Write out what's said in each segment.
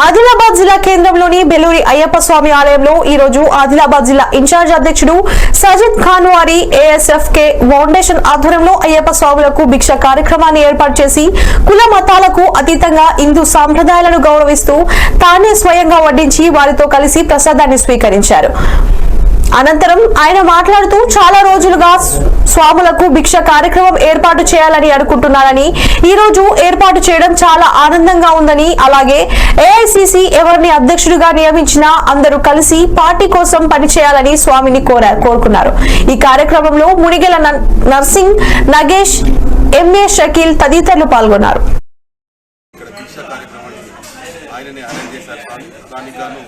ఆదిలాబాద్ జిల్లా కేంద్రంలోని బెల్లూరి అయ్యప్ప స్వామి ఆలయంలో ఈ రోజు ఆదిలాబాద్ జిల్లా ఇన్ఛార్జ్ అధ్యక్షుడు సజిద్ ఖాన్ వారి ఏఎస్ఎఫ్ కే ఫౌండేషన్ ఆధ్వర్యంలో అయ్యప్ప స్వాములకు భిక్ష కార్యక్రమాన్ని ఏర్పాటు చేసి కుల మతాలకు అతీతంగా హిందూ సాంప్రదాయాలను గౌరవిస్తూ తానే స్వయంగా వడ్డించి వారితో కలిసి ప్రసాదాన్ని స్వీకరించారు. అనంతరం ఆయన మాట్లాడుతూ చాలా రోజులుగా స్వాములకు భిక్ష కార్యక్రమం ఏర్పాటు చేయాలని అనుకుంటున్నారని ఈ రోజు ఏర్పాటు చేయడం చాలా ఆనందంగా ఉందని అలాగే ఏఐసిసి ఎవరిని అధ్యక్షుడిగా నియమించినా అందరూ కలిసి పార్టీ కోసం పనిచేయాలని స్వామిని కోరారు కోరుకున్నారు. ఈ కార్యక్రమంలో మునిగెల నర్సింగ్ నగేష్ ఎంఏ షకీల్ తదితరులు పాల్గొన్నారు ఇక్కడ దీక్ష కార్యక్రమాన్ని ఆయననే అరేంజ్ చేశారు స్వామి దానికి గాను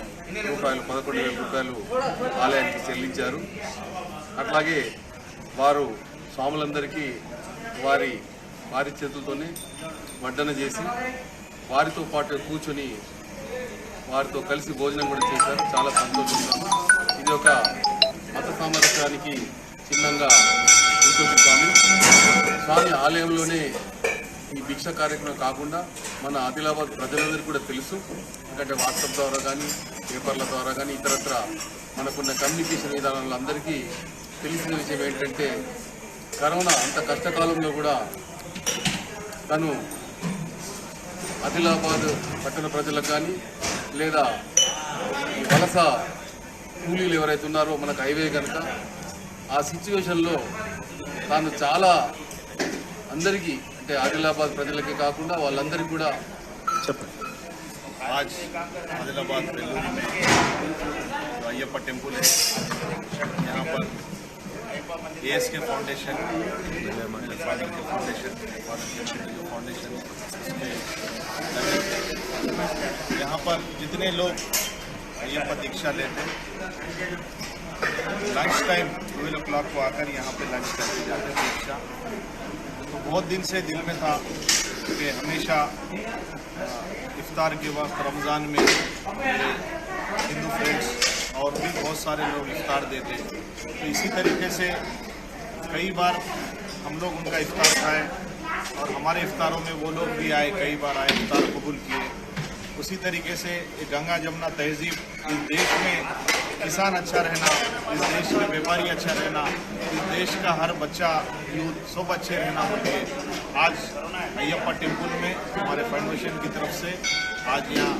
రూపాయలు పదకొండు వేల రూపాయలు ఆలయానికి చెల్లించారు. అట్లాగే వారు స్వాములందరికీ వారి వారి చేతులతోనే వడ్డన చేసి వారితో పాటు కూర్చొని వారితో కలిసి భోజనం కూడా చేశారు. చాలా సంతోషంగా ఇది ఒక మత సామరస్యానికి చిహ్నంగా ఉంటుంది స్వామి స్వామి ఆలయంలోనే ఈ దీక్ష కార్యక్రమం కాకుండా మన ఆదిలాబాద్ ప్రజలందరికీ కూడా తెలుసు. ఎందుకంటే వాట్సాప్ ద్వారా కానీ పేపర్ల ద్వారా కానీ ఇతరత్ర మనకున్న కమ్యూనికేషన్ విధానాలు అందరికీ తెలిసిన విషయం ఏంటంటే కరోనా అంత కష్టకాలంలో కూడా తను ఆదిలాబాద్ పట్టణ ప్రజలకు కానీ లేదా వలస కూలీలు ఎవరైతే ఉన్నారో మనకు హైవే కనుక ఆ సిచ్యువేషన్లో తాను చాలా అందరికీ అంటే ఆదిలాబాద్ ప్రజలకే కాకుండా వాళ్ళందరికీ కూడా आज आदिलाबाद बेलूरी में जो अयप्पा टेम्पल है यहाँ पर ए एस के फाउंडेशन मेरे फादर के फाउंडेशन फादर के जो फाउंडेशन उसके लगे। यहाँ पर जितने लोग अयप्पा दीक्षा लेते lunch time twelve o'clock को आकर यहाँ पे लंच करके जाते हैं दीक्षा تو بہت دن سے دل میں تھا کہ ہمیشہ افطار کے وقت، رمضان میں ہندو فرینڈس اور بھی بہت سارے لوگ افطار دیتے تو اسی طریقے سے کئی بار ہم لوگ ان کا افطار کھائے اور ہمارے افطاروں میں وہ لوگ بھی آئے، کئی بار آئے، افطار قبول کیے۔ اسی طریقے سے گنگا جمنا تہذیب اس دیش میں کسان اچھا رہنا، اس دیش میں بیپاری اچھا رہنا، اس دیش کا ہر بچہ، یوتھ سب اچھے رہنا ہوتے آج ایپا ٹیمپل میں ہمارے فاؤنڈیشن کی طرف سے آج یہاں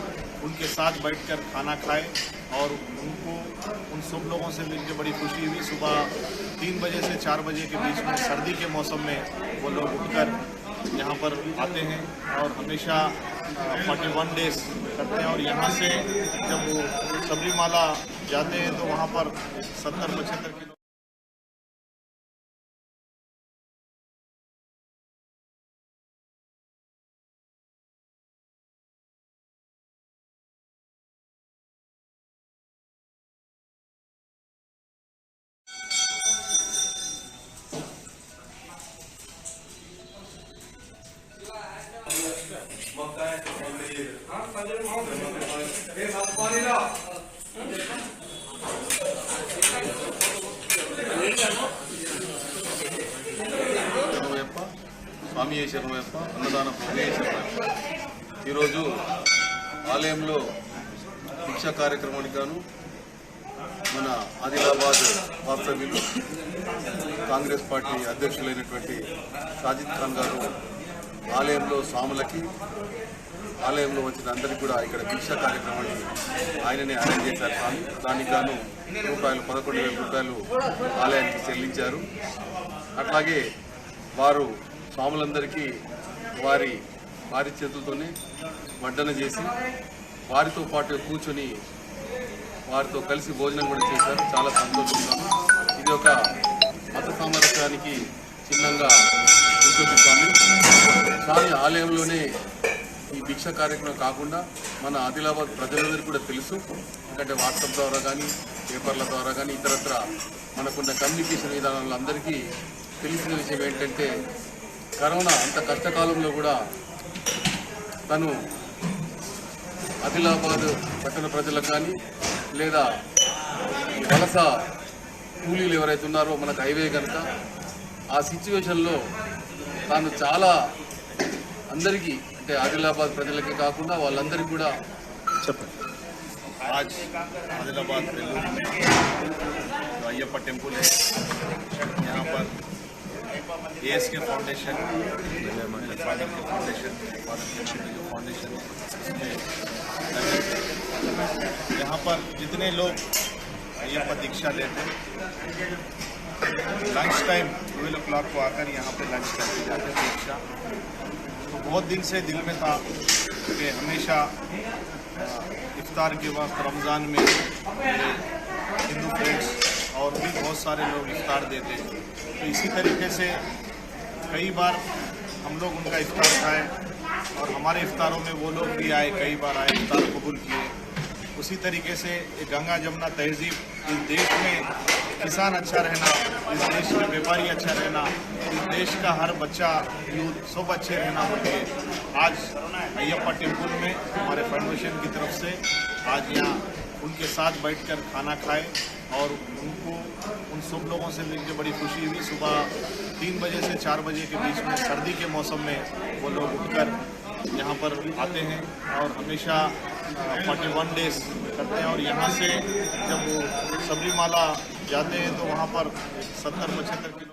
ان کے ساتھ بیٹھ کر کھانا کھائے اور ان کو، ان سب لوگوں سے مل کے بڑی خوشی ہوئی۔ صبح تین بجے سے چار بجے کے بیچ میں سردی کے موسم میں وہ لوگ اٹھ کر یہاں پر آتے ہیں اور ہمیشہ فورٹی ون ڈیز کرتے ہیں اور یہاں سے جب وہ سبری مالا جاتے ہیں تو وہاں پر ستر پچہتر کلو స్వామి ఏ అన్నదానం అన్నదాన ఈరోజు ఆలయంలో దీక్షా కార్యక్రమానికి గాను మన ఆదిలాబాద్ వాస్తవ్యులు కాంగ్రెస్ పార్టీ అధ్యక్షులైనటువంటి సాజిద్ ఖాన్ గారు ఆలయంలో స్వాములకి ఆలయంలో వచ్చిన అందరికీ కూడా ఇక్కడ దీక్షా కార్యక్రమాన్ని ఆయననే అరేంజ్ చేశారు. స్వామి దానికి గాను రూపాయలు పదకొండు వేల రూపాయలు ఆలయానికి చెల్లించారు. అట్లాగే వారు స్వాములందరికీ వారి వారి చేతులతోనే వడ్డన చేసి వారితో పాటు కూర్చొని వారితో కలిసి భోజనం కూడా చేశారు. చాలా సంతోషంగా ఇది ఒక మత సామరస్యానికి చిహ్నంగా ఉంటుంది కానీ స్వామి ఆలయంలోనే ఈ భిక్ష కార్యక్రమం కాకుండా మన ఆదిలాబాద్ ప్రజలందరికీ కూడా తెలుసు. ఎందుకంటే వాట్సాప్ ద్వారా కానీ పేపర్ల ద్వారా కానీ ఇతరత్ర మనకున్న కమ్యూనికేషన్ విధానాలు అందరికీ తెలిసిన విషయం ఏంటంటే కరోనా అంత కష్టకాలంలో కూడా తను ఆదిలాబాద్ పట్టణ ప్రజలకు కానీ లేదా వలస కూలీలు ఎవరైతే ఉన్నారో మనకు హైవే కనుక ఆ సిచ్యువేషన్లో తాను చాలా అందరికీ అంటే ఆదిలాబాద్ ప్రజలకే కాకుండా వాళ్ళందరికీ కూడా చెప్పండి. ఆదిలాబాద్ అయ్యప్ప టెంపుల్ اے ایس کے فاؤنڈیشن فاؤنڈیشن فاؤنڈیشن یہاں پر جتنے لوگ یہاں پر دکشا لیتے ہیں لنچ ٹائم ٹویلو او کلاک کو آ کر یہاں پہ لنچ کر کے جاتے ہیں دکشا تو بہت دن سے دل میں تھا کہ ہمیشہ افطار کے وقت رمضان میں ہندو فرینڈس اور بھی بہت سارے لوگ افطار دیتے ہیں تو اسی طریقے سے کئی بار ہم لوگ ان کا افطار کھائے اور ہمارے افطاروں میں وہ لوگ بھی آئے، کئی بار آئے، افطار قبول کیے۔ اسی طریقے سے گنگا جمنا تہذیب اس دیش میں کسان اچھا رہنا، اس دیش میں بیپاری اچھا رہنا، اس دیش کا ہر بچہ، یوتھ سب اچھے رہنا ہوتے آج ایپا ٹیمپل میں ہمارے فاؤنڈیشن کی طرف سے آج یہاں ان کے ساتھ بیٹھ کر کھانا کھائے۔ اور ان کو ان سب لوگوں سے مل کے بڑی خوشی ہوئی۔ صبح تین بجے سے چار بجے کے بیچ میں سردی کے موسم میں وہ لوگ اٹھ کر یہاں پر آتے ہیں اور ہمیشہ فورٹی ون ڈیز کرتے ہیں اور یہاں سے جب وہ سبری مالا جاتے ہیں تو وہاں پر ستر پچہتر کلو